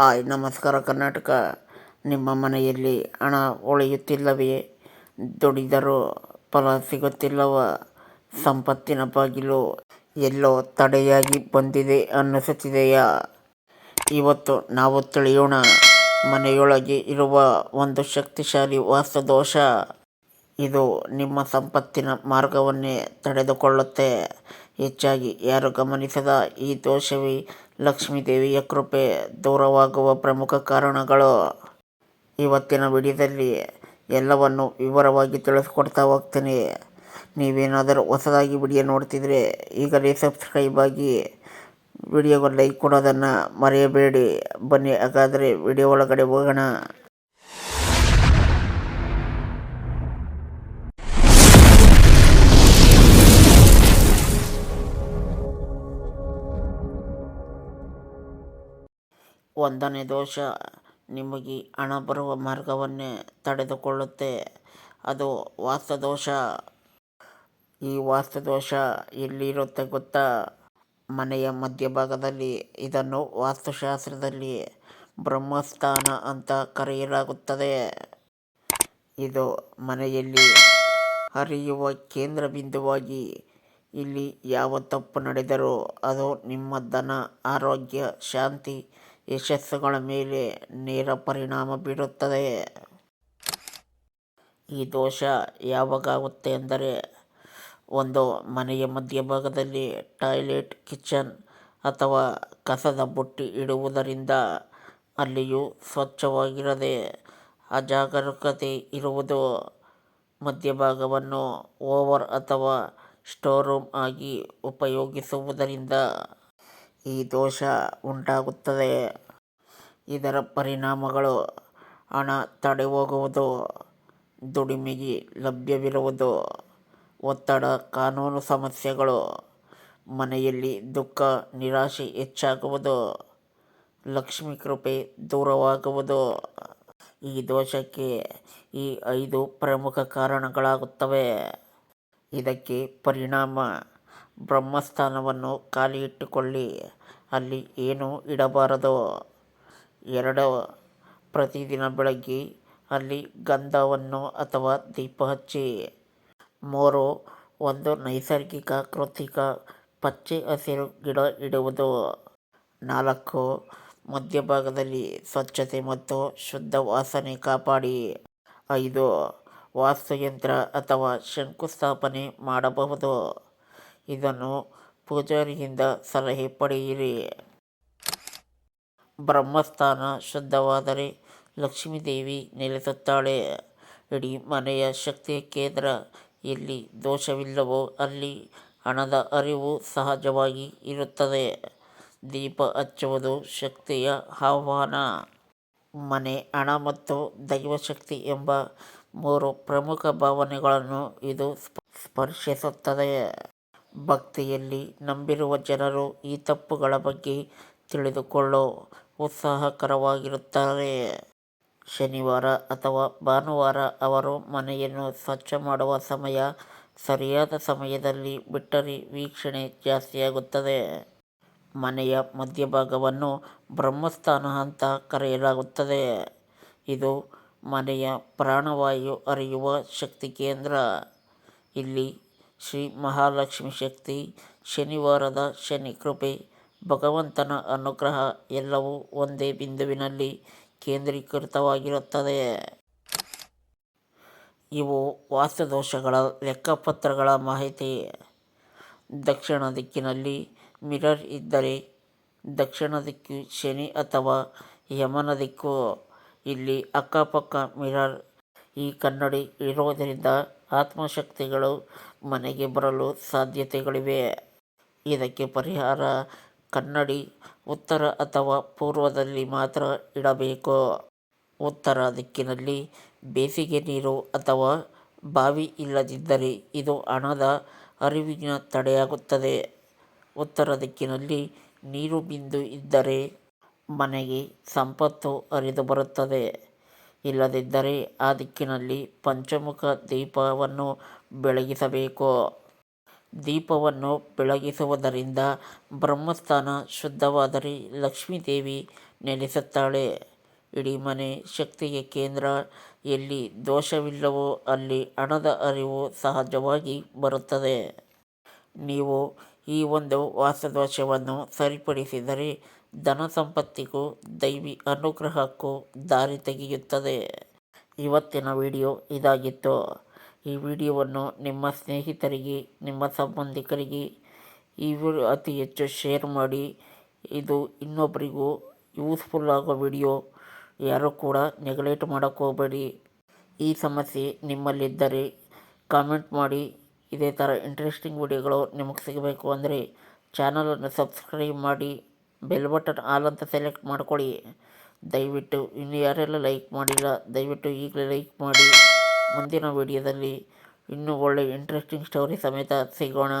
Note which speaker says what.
Speaker 1: Hi, ನಮಸ್ಕಾರ. ಕರ್ನಾಟಕ, ನಿಮ್ಮ ಮನೆಯಲ್ಲಿ ಹಣ ಉಳಿಯುತ್ತಿಲ್ಲವೇ ದುಡಿದರೂ ಫಲ ಸಿಗುತ್ತಿಲ್ಲವ? ಸಂಪತ್ತಿನ ಬಾಗಿಲು ಎಲ್ಲೋ ತಡೆಯಾಗಿ ಬಂದಿದೆ ಅನ್ನಿಸುತ್ತಿದೆಯಾ? ಇವತ್ತು ನಾವು ತಿಳಿಯೋಣ. ಮನೆಯೊಳಗೆ ಇರುವ ಒಂದು ಶಕ್ತಿಶಾಲಿ ವಾಸ್ತುದೋಷ. ಇದು ನಿಮ್ಮ ಸಂಪತ್ತಿನ ಮಾರ್ಗವನ್ನೇ ತಡೆದುಕೊಳ್ಳುತ್ತೆ. ಹೆಚ್ಚಾಗಿ ಯಾರು ಗಮನಿಸದ ಈ ದೋಷವೇ ಲಕ್ಷ್ಮೀದೇವಿಯ ಕೃಪೆ ದೂರವಾಗುವ ಪ್ರಮುಖ ಕಾರಣಗಳು ಇವತ್ತಿನ ವಿಡಿಯೋದಲ್ಲಿ ಎಲ್ಲವನ್ನು ವಿವರವಾಗಿ ತಿಳಿಸ್ಕೊಡ್ತಾ ಹೋಗ್ತೀನಿ. ನೀವೇನಾದರೂ ಹೊಸದಾಗಿ ವಿಡಿಯೋ ನೋಡ್ತಿದ್ರೆ ಈಗಲೇ ಸಬ್ಸ್ಕ್ರೈಬ್ ಆಗಿ ವಿಡಿಯೋಗೆ ಲೈಕ್ ಕೊಡೋದನ್ನು ಮರೆಯಬೇಡಿ. ಬನ್ನಿ, ಹಾಗಾದರೆ ವಿಡಿಯೋ ಒಳಗಡೆ ಹೋಗೋಣ. ಒಂದನೇ ದೋಷ ನಿಮಗೆ ಹಣ ಬರುವ ಮಾರ್ಗವನ್ನೇ ತಡೆದುಕೊಳ್ಳುತ್ತೆ. ಅದು ವಾಸ್ತುದೋಷ ಈ ವಾಸ್ತುದೋಷ ಎಲ್ಲಿರುತ್ತೆ ಗೊತ್ತಾ? ಮನೆಯ ಮಧ್ಯಭಾಗದಲ್ಲಿ. ಇದನ್ನು ವಾಸ್ತುಶಾಸ್ತ್ರದಲ್ಲಿ ಬ್ರಹ್ಮಸ್ಥಾನ ಅಂತ ಕರೆಯಲಾಗುತ್ತದೆ. ಇದು ಮನೆಯಲ್ಲಿ ಹರಿಯುವ ಕೇಂದ್ರ ಬಿಂದುವಾಗಿ ಇಲ್ಲಿ ಯಾವ ತಪ್ಪು ನಡೆದರೂ ಅದು ನಿಮ್ಮ ಧನ, ಆರೋಗ್ಯ, ಶಾಂತಿ ಯಶಸ್ಸುಗಳ ಮೇಲೆ ನೇರ ಪರಿಣಾಮ ಬೀರುತ್ತದೆ. ಈ ದೋಷ ಯಾವಾಗಾಗುತ್ತೆ ಎಂದರೆ ಒಂದು ಮನೆಯ ಮಧ್ಯಭಾಗದಲ್ಲಿ ಟಾಯ್ಲೆಟ್, ಕಿಚನ್ ಅಥವಾ ಕಸದ ಬುಟ್ಟಿ ಇಡುವುದರಿಂದ ಅಲ್ಲಿಯೂ ಸ್ವಚ್ಛವಾಗಿರದೆ ಅಜಾಗರೂಕತೆ ಇರುವುದು ಮಧ್ಯಭಾಗವನ್ನು ಓವರ್ ಅಥವಾ ಸ್ಟೋರ್ ರೂಮ್ ಆಗಿ ಉಪಯೋಗಿಸುವುದರಿಂದ ಈ ದೋಷ ಉಂಟಾಗುತ್ತದೆ. ಇದರ ಪರಿಣಾಮಗಳು ಹಣ ತಡೆ ಹೋಗುವುದು ದುಡಿಮೆಗೆ ಲಭ್ಯವಿರುವುದು, ಒತ್ತಡ, ಕಾನೂನು ಸಮಸ್ಯೆಗಳು, ಮನೆಯಲ್ಲಿ ದುಃಖ, ನಿರಾಶೆ ಹೆಚ್ಚಾಗುವುದು, ಲಕ್ಷ್ಮಿ ಕೃಪೆ ದೂರವಾಗುವುದು. ಈ ದೋಷಕ್ಕೆ ಈ ಐದು ಪ್ರಮುಖ ಕಾರಣಗಳಾಗುತ್ತವೆ. ಇದಕ್ಕೆ ಪರಿಣಾಮ ಬ್ರಹ್ಮಸ್ಥಾನವನ್ನು ಖಾಲಿ ಇಟ್ಟುಕೊಳ್ಳಿ ಅಲ್ಲಿ ಏನೂ ಇಡಬಾರದು? ಎರಡು? ಪ್ರತಿದಿನ ಬೆಳಗ್ಗೆ ಅಲ್ಲಿ ಗಂಧವನ್ನು ಅಥವಾ ದೀಪ ಹಚ್ಚಿ. ಮೂರು? ಒಂದು ನೈಸರ್ಗಿಕ, ಕೃತಿಕ ಪಚ್ಚೆ ಹಸಿರು ಗಿಡ ಇಡುವುದು. ನಾಲ್ಕು? ಮಧ್ಯಭಾಗದಲ್ಲಿ ಸ್ವಚ್ಛತೆ ಮತ್ತು ಶುದ್ಧ ವಾಸನೆ ಕಾಪಾಡಿ. ಐದು? ವಾಸ್ತುಯಂತ್ರ ಅಥವಾ ಶಂಕುಸ್ಥಾಪನೆ ಮಾಡಬಹುದು. ಇದನ್ನು ಪೂಜಾರಿಯಿಂದ ಸಲಹೆ ಪಡೆಯಿರಿ. ಬ್ರಹ್ಮಸ್ಥಾನ ಶುದ್ಧವಾದರೆ ಲಕ್ಷ್ಮೀದೇವಿ ನೆಲೆಸುತ್ತಾಳೆ. ಇಡೀ ಮನೆಯ ಶಕ್ತಿಯ ಕೇಂದ್ರ. ಎಲ್ಲಿ ದೋಷವಿಲ್ಲವೋ ಅಲ್ಲಿ ಹಣದ ಅರಿವು ಸಹಜವಾಗಿ ಇರುತ್ತದೆ. ದೀಪ ಹಚ್ಚುವುದು ಶಕ್ತಿಯ ಆಹ್ವಾನ. ಮನೆ, ಹಣ ಮತ್ತು ದೈವಶಕ್ತಿ ಎಂಬ ಮೂರು ಪ್ರಮುಖ ಭಾವನೆಗಳನ್ನು ಇದು ಸ್ಪರ್ಶಿಸುತ್ತದೆ. ಭಕ್ತಿಯಲ್ಲಿ ನಂಬಿರುವ ಜನರು ಈ ತಪ್ಪುಗಳ ಬಗ್ಗೆ ತಿಳಿದುಕೊಳ್ಳೋ ಉತ್ಸಾಹಕರವಾಗಿರುತ್ತಾರೆ. ಶನಿವಾರ ಅಥವಾ ಭಾನುವಾರ ಅವರು ಮನೆಯನ್ನು ಸ್ವಚ್ಛ ಮಾಡುವ ಸಮಯ ಸರಿಯಾದ ಸಮಯದಲ್ಲಿ ಬಿಟ್ಟರೆ ವೀಕ್ಷಣೆ ಜಾಸ್ತಿಯಾಗುತ್ತದೆ. ಮನೆಯ ಮಧ್ಯಭಾಗವನ್ನು ಬ್ರಹ್ಮಸ್ಥಾನ ಅಂತ ಕರೆಯಲಾಗುತ್ತದೆ. ಇದು ಮನೆಯ ಪ್ರಾಣವಾಯು ಅರಿಯುವ ಶಕ್ತಿ ಕೇಂದ್ರ. ಇಲ್ಲಿ ಶ್ರೀ ಮಹಾಲಕ್ಷ್ಮಿ ಶಕ್ತಿ, ಶನಿವಾರದ ಶನಿ ಕೃಪೆ, ಭಗವಂತನ ಅನುಗ್ರಹ ಎಲ್ಲವೂ ಒಂದೇ ಬಿಂದುವಿನಲ್ಲಿ ಕೇಂದ್ರೀಕೃತವಾಗಿರುತ್ತದೆ. ಇವು ವಾಸ್ತುದೋಷಗಳ ಲೆಕ್ಕಪತ್ರಗಳ ಮಾಹಿತಿ. ದಕ್ಷಿಣ ದಿಕ್ಕಿನಲ್ಲಿ ಮಿರರ್ ಇದ್ದರೆ ದಕ್ಷಿಣ ದಿಕ್ಕು ಶನಿ ಅಥವಾ ಯಮನ ದಿಕ್ಕು. ಇಲ್ಲಿ ಅಕ್ಕಪಕ್ಕ ಮಿರರ್ ಈ ಕನ್ನಡಿ ಇರೋದರಿಂದ ಆತ್ಮಶಕ್ತಿಗಳು ಮನೆಗೆ ಬರಲು ಸಾಧ್ಯತೆಗಳಿವೆ. ಇದಕ್ಕೆ ಪರಿಹಾರ ಕನ್ನಡಿ ಉತ್ತರ ಅಥವಾ ಪೂರ್ವದಲ್ಲಿ ಮಾತ್ರ ಇಡಬೇಕು. ಉತ್ತರ ದಿಕ್ಕಿನಲ್ಲಿ ಬೇಸಿಗೆ ನೀರು ಅಥವಾ ಬಾವಿ ಇಲ್ಲದಿದ್ದರೆ ಇದು ಹಣದ ಅರಿವಿನ ತಡೆಯಾಗುತ್ತದೆ. ಉತ್ತರ ದಿಕ್ಕಿನಲ್ಲಿ ನೀರು ಬಿಂದು ಇದ್ದರೆ ಮನೆಗೆ ಸಂಪತ್ತು ಹರಿದು ಬರುತ್ತದೆ. ಇಲ್ಲದಿದ್ದರೆ ಆ ದಿಕ್ಕಿನಲ್ಲಿ ಪಂಚಮುಖ ದೀಪವನ್ನು ಬೆಳಗಿಸಬೇಕು. ದೀಪವನ್ನು ಬೆಳಗಿಸುವುದರಿಂದ ಬ್ರಹ್ಮಸ್ಥಾನ ಶುದ್ಧವಾದರೆ ಲಕ್ಷ್ಮೀದೇವಿ ನೆಲೆಸುತ್ತಾಳೆ. ಇಡೀ ಮನೆ ಶಕ್ತಿಯ ಕೇಂದ್ರ. ಎಲ್ಲಿ ದೋಷವಿಲ್ಲವೋ ಅಲ್ಲಿ ಹಣದ ಅರಿವು ಸಹಜವಾಗಿ ಬರುತ್ತದೆ. ನೀವು ಈ ಒಂದು ವಾಸದೋಷವನ್ನು ಸರಿಪಡಿಸಿದರೆ ಧನ ಸಂಪತ್ತಿಗೂ ದೈವಿ ಅನುಗ್ರಹಕ್ಕೂ ದಾರಿ ತೆಗೆಯುತ್ತದೆ. ಇವತ್ತಿನ ವಿಡಿಯೋ ಇದಾಗಿತ್ತು. ಈ ವಿಡಿಯೋವನ್ನು ನಿಮ್ಮ ಸ್ನೇಹಿತರಿಗೆ, ನಿಮ್ಮ ಸಂಬಂಧಿಕರಿಗೆ ವಿಡಿಯೋ ಅತಿ ಹೆಚ್ಚು ಶೇರ್ ಮಾಡಿ. ಇದು ಇನ್ನೊಬ್ಬರಿಗೂ ಯೂಸ್ಫುಲ್ ಆಗೋ ವಿಡಿಯೋ. ಯಾರೂ ಕೂಡ ನೆಗ್ಲೆಕ್ಟ್ ಮಾಡೋಕ್ಕೋಗಬೇಡಿ ಈ ಸಮಸ್ಯೆ ನಿಮ್ಮಲ್ಲಿದ್ದರೆ ಕಾಮೆಂಟ್ ಮಾಡಿ. ಇದೇ ಥರ ಇಂಟ್ರೆಸ್ಟಿಂಗ್ ವಿಡಿಯೋಗಳು ನಿಮಗೆ ಸಿಗಬೇಕು ಅಂದರೆ ಚಾನಲನ್ನು ಸಬ್ಸ್ಕ್ರೈಬ್ ಮಾಡಿ ಬೆಲ್ ಬಟನ್ ಆಲ್ ಅಂತ ಸೆಲೆಕ್ಟ್ ಮಾಡ್ಕೊಳ್ಳಿ. ದಯವಿಟ್ಟು ಇನ್ನು ಯಾರೆಲ್ಲ ಲೈಕ್ ಮಾಡಿಲ್ಲ, ದಯವಿಟ್ಟು ಈಗಲೇ ಲೈಕ್ ಮಾಡಿ. ಮುಂದಿನ ವಿಡಿಯೋದಲ್ಲಿ ಇನ್ನೂ ಒಳ್ಳೆ ಇಂಟ್ರೆಸ್ಟಿಂಗ್ ಸ್ಟೋರಿ ಸಮೇತ ಸಿಗೋಣ.